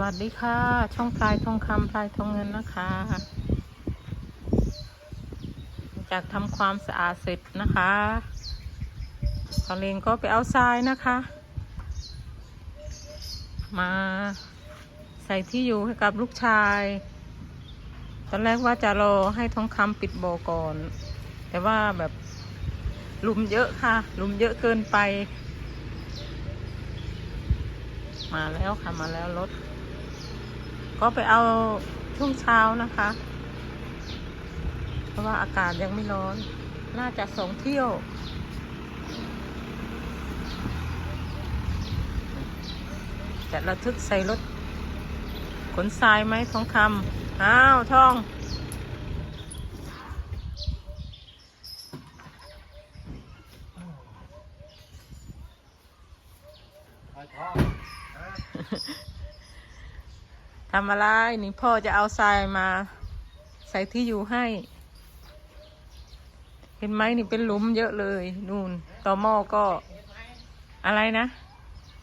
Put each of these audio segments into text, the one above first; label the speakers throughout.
Speaker 1: วัสดีค่ะ ช่องพลายทองคำพลายทองเงินนะคะ จากทำความสะอาดเสร็จนะคะตอนเลงก็ไปเอาทรายนะคะ มาใส่ที่อยู่ให้กับลูกชาย ตอนแรกว่าจะรอให้ทองคำปิดโบอก่อน แต่ว่าแบบลุมเยอะค่ะ ลุมเยอะเกินไป มาแล้วค่ะ มาแล้วรถ ก็ไปเอาช่วงเช้านะคะ เพราะว่าอากาศยังไม่ร้อน น่าจะสองเที่ยว จะระทึกใส่รถขนทรายไหมทองคำอ้าวทอง ทำอะไรนี่พ่อจะเอาทรายมาใส่ที่อยู่ให้ เห็นไหมนี่เป็นหลุมเยอะเลยนู่นต่อหม้อก็อะไรนะ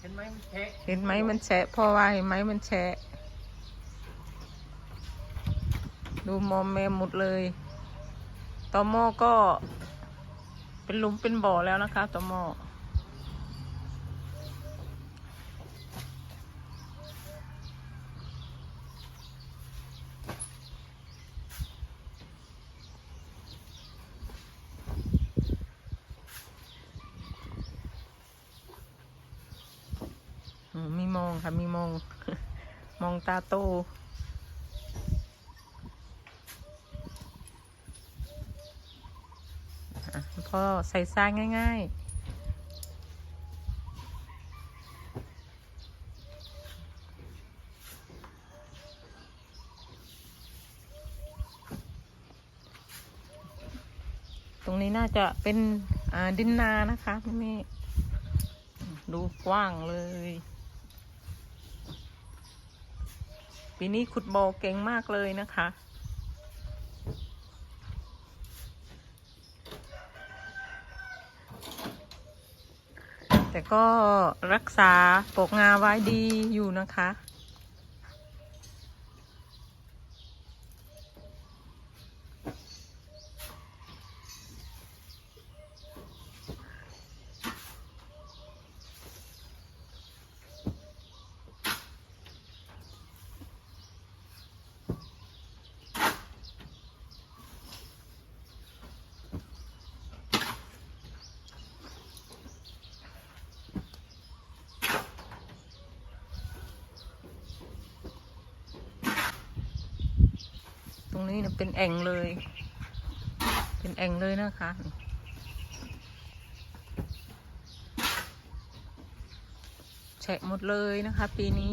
Speaker 2: เห็นไหมมันแทะ
Speaker 1: เห็นไหมมันแฉะพ่อว่าเห็นไหมมันแฉะดูมอมแมมหมดเลยต่อหม้อก็ เป็นหลุมเป็นบ่อแล้วนะคะต่อหม้อ ค่ะมีมอง มองตาโต พ่อใส่ซางง่ายๆตรงนี้น่าจะเป็นดินนานะคะไม่ดูกว้างเลย ปีนี้ขุดบ่อเก่งมากเลยนะคะ แต่ก็รักษาปกงาไว้ดีอยู่นะคะ นี้นะเป็นแอ่งเลย เป็นแอ่งเลยนะคะแฉะหมดเลยนะคะ ปีนี้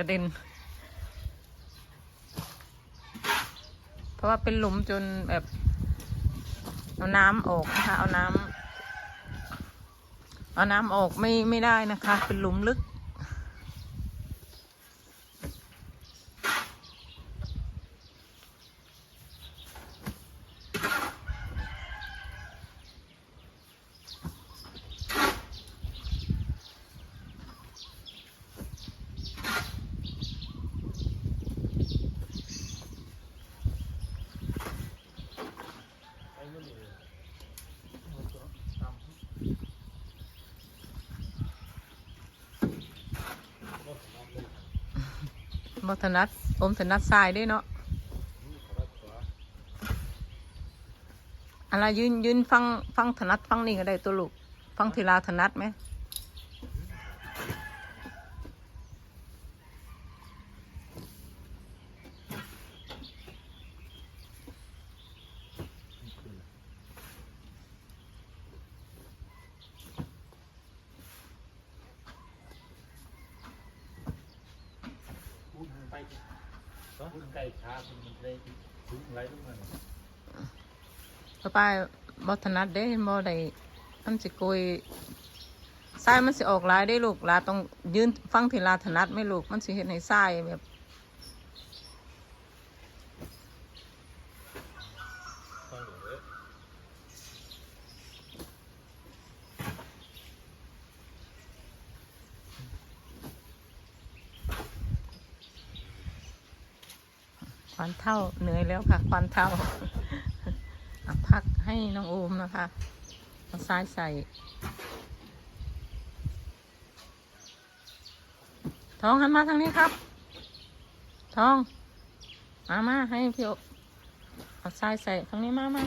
Speaker 1: ระเด็น เพราะว่าเป็นหลุมจนแบบเอาน้ำออกนะคะ เอาน้ำเอาน้ำออกไม่ไม่ได้นะคะ เป็นหลุมลึก บถนัดอมถนัดทรายด้วยเนาะอะไรยืนยืนฟังฟังถนัดฟังนี่ก็ได้ตัวลูก ฟังทีลาถนัดไหม
Speaker 2: พูดไป พูดไก่ช้าคุณมันได้ถึงไรทุกมัน
Speaker 1: ป้าป้ายบถนัดเด้บอได้มันสิโกยทรายมันสิออกลายได้ลูกลาต้องยืนฟังที่ลาถนัดไม่ลูกมันสิเห็นให้ทรายแบบ ควันเท่าเหนื่อยแล้วค่ะ ควันเท่าพักให้น้องโอมนะคะเอาซ้ายใส่ท้องหันมาทางนี้ครับท้อง มามาให้พี่โอเอาซ้ายใส่ทางนี้มามา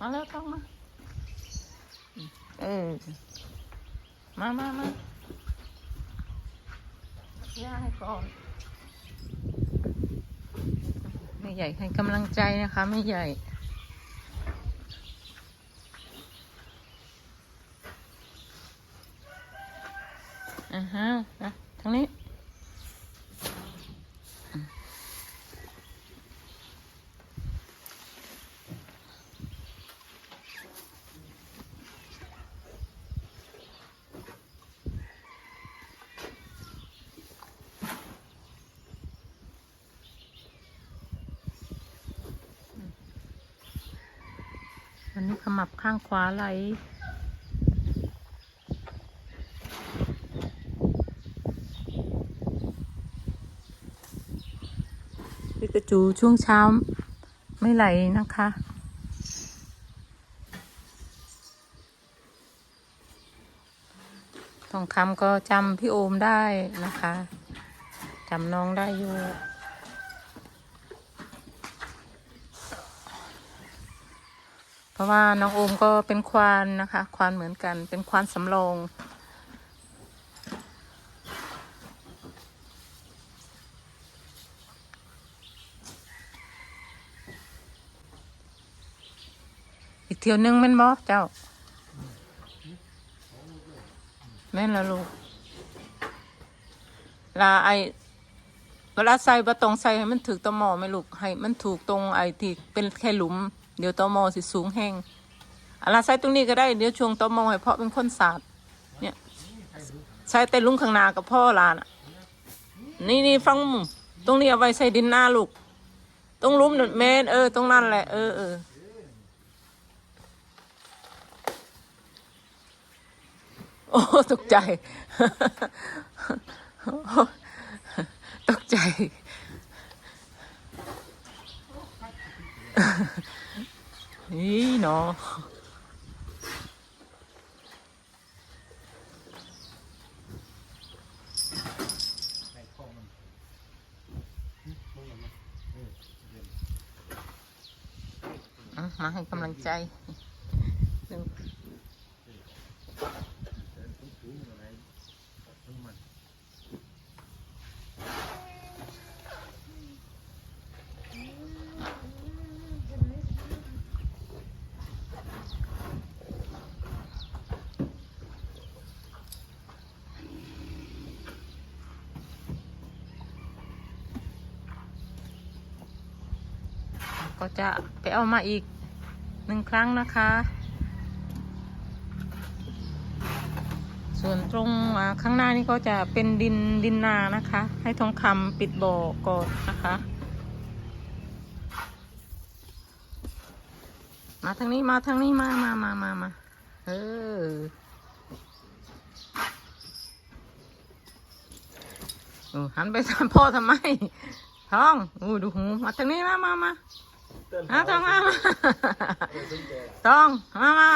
Speaker 1: มาแล้วท้องมาเออมามามาย่าให้ก่อน ไม่ใหญ่ให้กำลังใจนะคะ ไม่ใหญ่ อ่าฮะนะทางนี้ ขมับข้างขวาไหลพิกาจูช่วงเช้าไม่ไหลนะคะ ทองคำก็จำพี่โอมได้นะคะจำน้องได้อยู่ เพราะว่าน้องโอมก็เป็นควานนะคะ ควานเหมือนกัน เป็นควานสำรองอีกเที่ยวหนึงแม่นบอเจ้า แม่นละลูกลาไอเวลาใส่บะตรงใส่ให้มันถูกตอหมอไหม่ลูกให้มันถูกตรงไอที่เป็นแค่หลุม เดี๋ยวตอมอสิสูงแห้งอะลาใส่ตรงนี้ก็ได้เดี๋ยวช่วงตอมอให้เพาะเป็นคนสาดเนี่ยใส่แต่ลุงข้างหน้ากับพ่อลาน่ะนี่นี่ฟังตรงนี้เอาไว้ใส่ดินหน้าลูกตรงลุมนั่นแม่นเออตรงนั้นแหละเออเออโอ้ตกใจ ตกใจ นี่เนาะ
Speaker 2: ใส่ข้อมันมึงเหรอมันเออเย็น
Speaker 1: อะมาให้กำลังใจดู
Speaker 2: แต่ต้องถืออะไรทั้งมัน
Speaker 1: ก็จะไปเอามาอีกหนึ่งครั้งนะคะ ส่วนตรงข้างหน้านี่ก็จะเป็นดินดินนานะคะ ให้ทองคำปิดบ่อก่อนนะคะ มาทางนี้มาทางนี้มามามามามาเออหันไปทางพ่อทำไมท้องอู้ดูหูมาทางนี้มามามา มาท้องมามาท้องมามา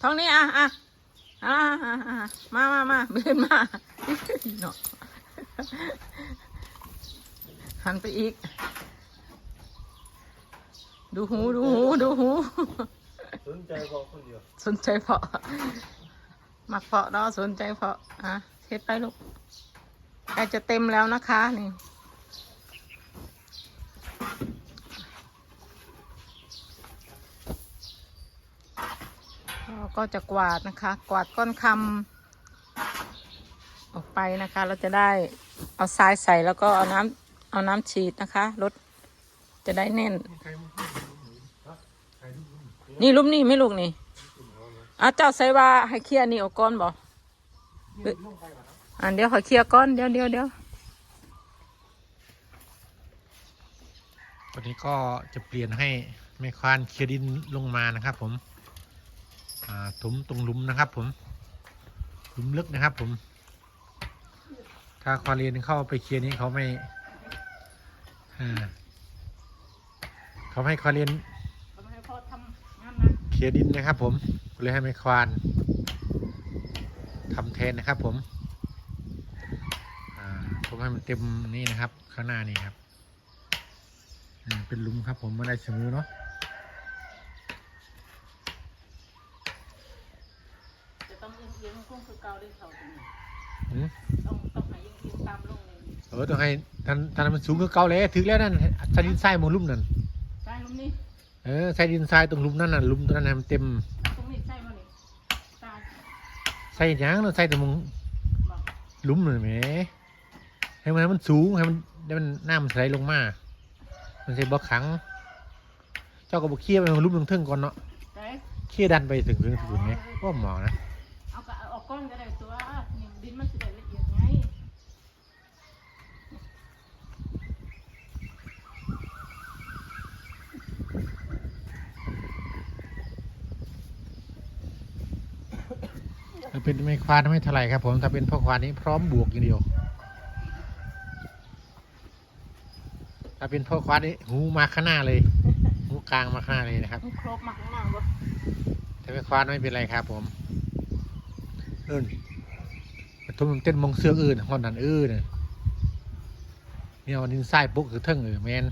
Speaker 1: ท้องนี้อะอะอะอะอะมามามาเดินมาเนาะหันไปอีก ดูหูดูหูดูหู
Speaker 2: สนใจพอคนเดียว
Speaker 1: สนใจเพาะมักเพาะเนาะสนใจเพาะอะเช็ดไปลูกใกล้จะเต็มแล้วนะคะนี่เรา ก็จะกวาดนะคะ กวาดก้อนคำออกไปนะคะ เราจะได้เอาทรายใส่แล้วก็เอาน้ำเอาน้ำฉีดนะคะรถจะได้แน่น
Speaker 2: นี่ลุ
Speaker 1: มนี่ไม่ลูกนี่อะเจ้าใส่ว่าให้เคลียร์นี่ออกก่อนบ่
Speaker 2: นี่ลงไปก่อนน
Speaker 1: เดี๋ยวขอเคลียร์ก่อนเดี๋ยวเดี๋ยวเดี๋ยว
Speaker 2: วันนี้ก็จะเปลี่ยนให้แม่ควานเคลียร์ดินลงมานะครับผม ถมตรงหลุมนะครับ ผมหลุมลึกนะครับ ผม ถ้าควาเรียนเข้าไปเคลียร์นี้เขาไม่เขาไม่ให้ควาเรียนเคลียร์ดินนะครับ ผมเลยให้แม่ควานทำแทนนะครับ ผมอ่าผมให้มันเต็มนี่นะครับ ข้างหน้านี่ครับเป็นหลุมครับ ผมไม่ได้เสมอเนาะ
Speaker 1: ต้องเอียงเอียง คงคือเก่าได้เขาตรงนี้
Speaker 2: อืม
Speaker 1: ต้องต้องให้เอียงเอียงตามลงเลย
Speaker 2: เออต้องให้ท่านท่านมันสูงก็เก่าเลยถึงแล้วนั่นใส่ดินทรายหมองหลุมนั่น
Speaker 1: ใช่หลุมนี้
Speaker 2: เออใส่ดินทรายตรงหลุมนั่นน่ะหลุมตรงนั้นให้มันเต็ม
Speaker 1: ตรงนี้ใช่มานี่ตาย
Speaker 2: ใส่หยังเราใส่ตรงหม้อง
Speaker 1: บอก
Speaker 2: หลุมเลยแหมให้มันให้มันสูงให้มันให้มันน้ำไหลลงมา มันใส่บ่ขัง เจ้าก็บ่เคลียร์ไปหลุมลงเทิงก่อนเนาะ
Speaker 1: ได้
Speaker 2: เคลียร์ดันไปถึงถึงถึงไหมก็หมอนะ
Speaker 1: เอา กะเอาออกก้อนก็ได้ตัวนี่ดินมันสิได้ละเอียดไง
Speaker 2: ถ้าเป็นไม่ควานไม่เท่าไหร่ครับผมถ้าเป็นพ่อควานนี้พร้อมบวกอย่างเดียว ถ้าเป็นพ่อควานนี้หูมาข้างหน้าเลยหูกลางมาข้างหน้าเลยนะครับ
Speaker 1: มันครบมาข้างหน้าบ่
Speaker 2: ถ้าไม่ควานไม่เป็นไรครับผม เอิ้นปทุมเต้นมองเสื้ออื่นหอนนันอื่นเนี่ยวันนี้ไส้ปุ๊กคือเท่งเออแมน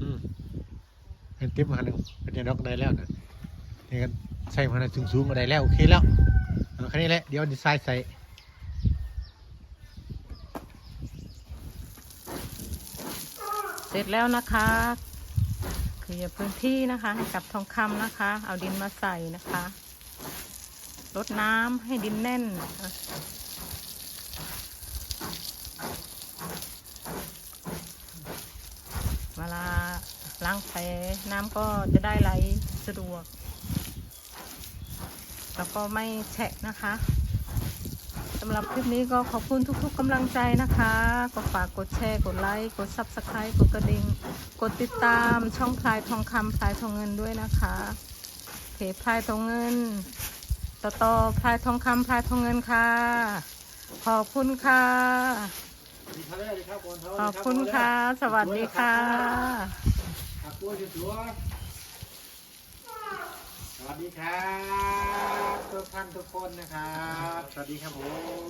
Speaker 2: อืมเป็นติ๊บมาหนึ่งเป็นยาดอกได้แล้วนะนี่ก็ใส่มาหนึ่งสูงๆก็ได้แล้วโอเคแล้วเอาแค่นี้แหละเดี๋ยวดีไซน์ใส่
Speaker 1: เสร็จแล้วนะคะเคลียร์พื้นที่นะคะให้กับทองคำนะคะ เอาดินมาใส่นะคะรดน้ำให้ดินแน่นนะคะเวลาล้างแผลน้ำก็จะได้ไหลสะดวก แล้วก็ไม่แฉะนะคะสำหรับคลิปนี้ก็ขอบคุณทุกๆกำลังใจนะคะ ก็ฝากกดแชร์ กดไลค์ กด Subscribe กดกระดิ่ง กดติดตามช่องพลายทองคำพลายทองเงินด้วยนะคะเพจพลายทองเงิน ต่อต่อพลายทองคำพลายทองเงินค่ะ ขอบคุณค่ะ ขอบคุณค่ะ สวัสดีค่ะ
Speaker 2: ขับ ตัวสวยๆสวัสดีครับทุกท่านทุกคนนะครับ สวัสดีครับผม